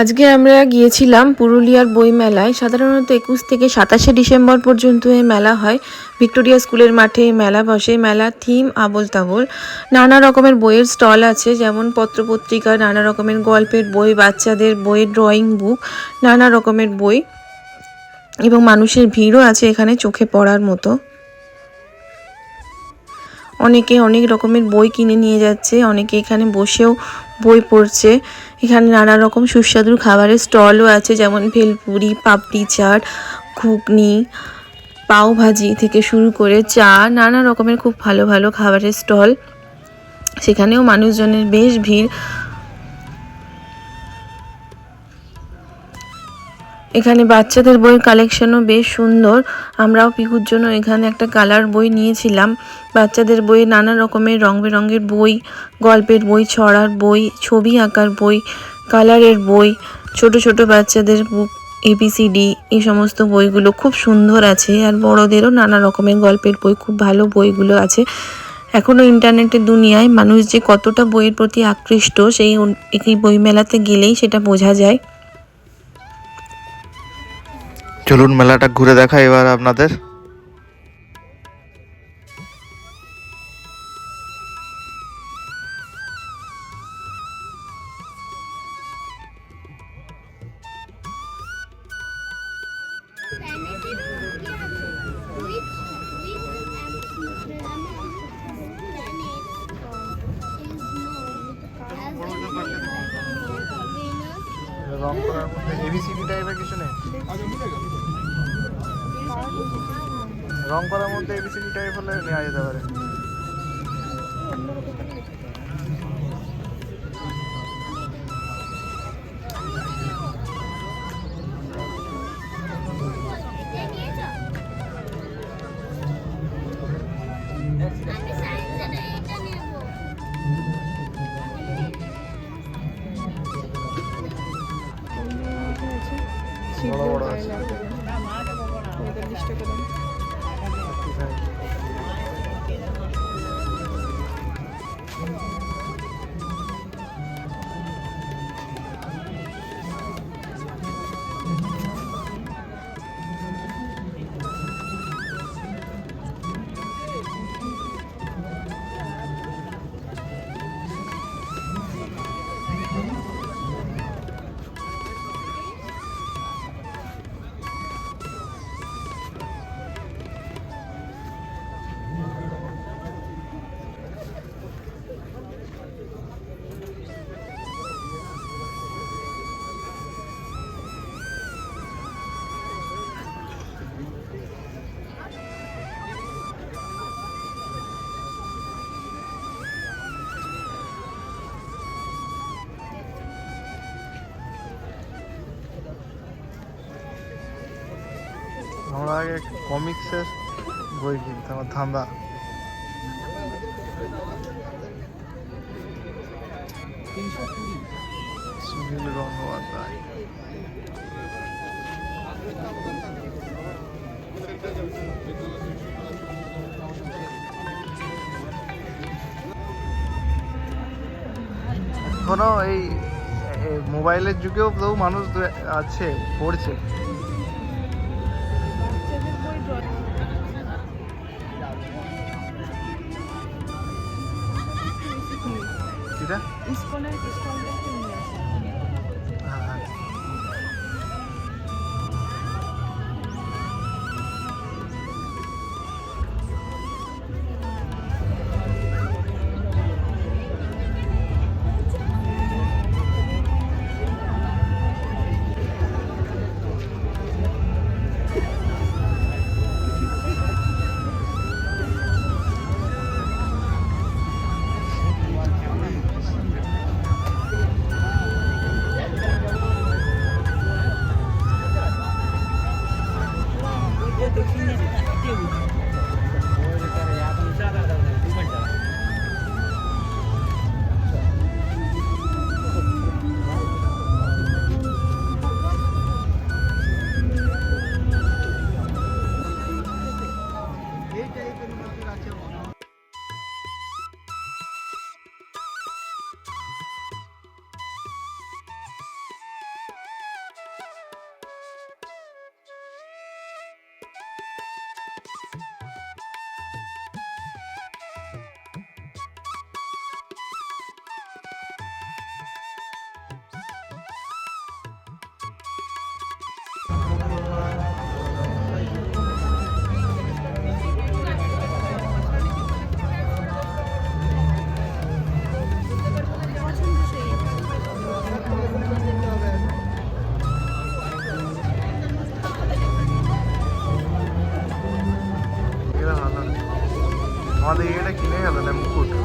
আজকে আমরা গিয়েছিলাম পুরুলিয়ার বই মেলায় সাধারণত একুশ থেকে সাতাশে ডিসেম্বর পর্যন্ত এই মেলা হয়। ভিক্টোরিয়া স্কুলের মাঠে মেলা বসে। মেলা থিম আবোল তাবোল নানা রকমের বইয়ের স্টল আছে, যেমন পত্রপত্রিকা, নানা রকমের গল্পের বই, বাচ্চাদের বইয়ের ড্রয়িং বুক, নানা রকমের বই এবং মানুষের ভিড়ও আছে এখানে চোখে পড়ার মতো। অনেকে অনেক রকমের বই কিনে নিয়ে যাচ্ছে, অনেকে এখানে বসেও বই পড়ছে। এখানে নানা রকম সুস্বাদু খাবারের স্টলও আছে, যেমন ভেলপুরি, পাপড়ি চাট, ঘুগনি, পাও ভাজি থেকে শুরু করে চা, নানা রকমের খুব ভালো ভালো খাবারের স্টল সেখানেও মানুষজনের বেশ ভিড়। এখানে বাচ্চাদের বইয়ের কালেকশনও বেশ সুন্দর। আমরাও পিকুর জন্য এখানে একটা কালার বই নিয়েছিলাম। বাচ্চাদের বই নানা রকমের রং বেরঙের বই, গল্পের বই, ছড়ার বই, ছবি আঁকার বই কালারের বই, ছোট ছোট বাচ্চাদের বুক এবিসিডি এই সমস্ত বইগুলো খুব সুন্দর আছে। আর বড়দেরও নানা রকমের গল্পের বই, খুব ভালো বইগুলো আছে। এখনও ইন্টারনেটের দুনিয়ায় মানুষ যে কতটা বইয়ের প্রতি আকৃষ্ট, সেই এই বইমেলাতে গেলেই সেটা বোঝা যায়। চলুন মেলাটা ঘুরে দেখা এবার আপনাদের। রং করার মধ্যে এবিসিডি টাইপের কিছু নেই রং করার মধ্যে এবিসিডি টাইপ হলে নেওয়া যেতে পারে। আমরা আগে কমিক্সের বই কিনতাম, আমার ধান্দা। সুনীল গঙ্গোপাধ্যায়। এখনও এই মোবাইলের যুগেও তো মানুষ আছে, পড়ছে। Italiana, né? Muito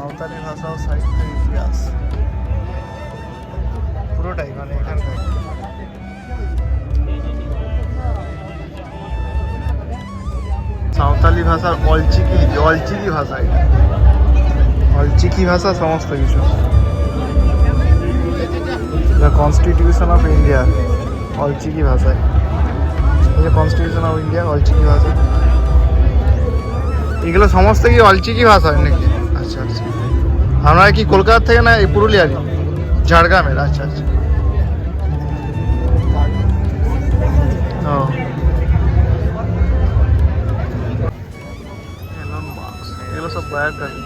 সাঁওতালি ভাষা ও সাহিত্য ইতিহাস। পুরোটাই মানে এখানকার। সাঁওতালি ভাষার অলচিকি অলচিকি ভাষা এটা। অলচিকি ভাষা সমস্ত কিছু। কনস্টিটিউশন অফ ইন্ডিয়া অলচিকি ভাষায়। এই যে কনস্টিটিউশন অফ ইন্ডিয়া অলচিকি ভাষা। এগুলো সমস্ত কি অলচিকি ভাষা নাকি? আচ্ছা আচ্ছা আপনারা কি কলকাতা থেকে না এই পুরুলিয়ারই ঝাড়গ্রামের আচ্ছা আচ্ছা ও এলন মাস্ক, এগুলো সব বায়োগ্রাফি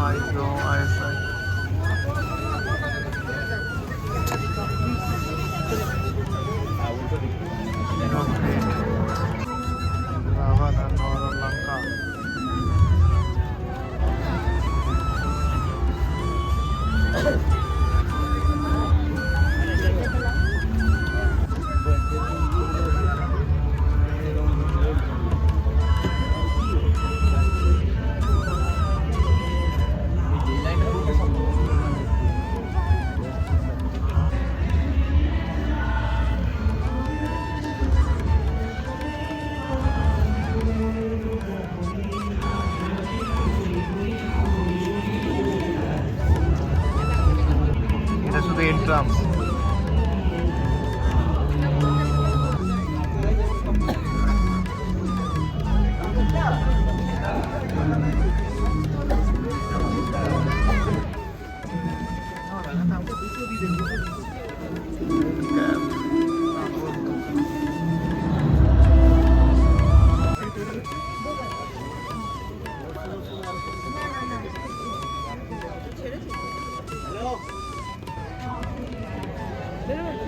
আইও আইএসআই Okay. сам.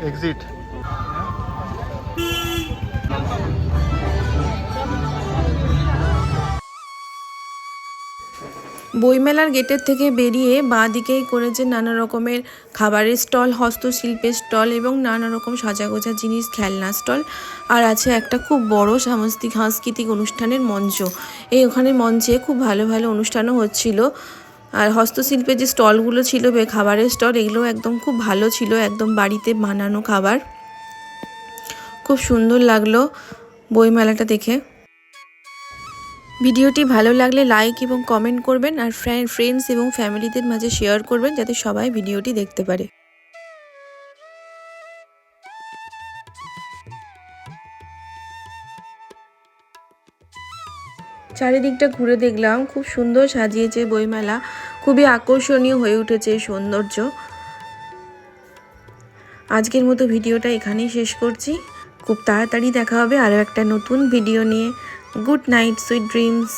এক্সিট বইমেলার গেটের থেকে বেরিয়ে বাঁ দিকেই করেছে নানা রকমের খাবারের স্টল, হস্তশিল্পের স্টল এবং নানা রকম সাজাগোজা জিনিস, খেলনা স্টল। আর আছে একটা খুব বড় সাংস্কৃতিক সাংস্কৃতিক অনুষ্ঠানের মঞ্চ। এই ওখানে মঞ্চে খুব ভালো ভালো অনুষ্ঠানও হচ্ছিল। আর হস্তশিল্পের যে স্টলগুলো ছিল খাবারের স্টল, এগুলো একদম খুব ভালো ছিল, একদম বাড়িতে বানানো খাবার। খুব সুন্দর লাগল বইমেলাটা দেখে। ভিডিওটি ভালো লাগলে লাইক এবং কমেন্ট করবেন আর ফ্রেন্ড, ফ্রেন্ডস এবং ফ্যামিলিদের মাঝে শেয়ার করবেন যাতে সবাই ভিডিওটি দেখতে পারে। চারিদিকটা ঘুরে দেখলাম, খুব সুন্দর সাজিয়েছে বইমেলা, খুবই আকর্ষণীয় হয়ে উঠেছে এই সৌন্দর্য। আজকের মতো ভিডিওটা এখানেই শেষ করছি। খুব তাড়াতাড়ি দেখা হবে আরও একটা নতুন ভিডিও নিয়ে। Good night, sweet dreams.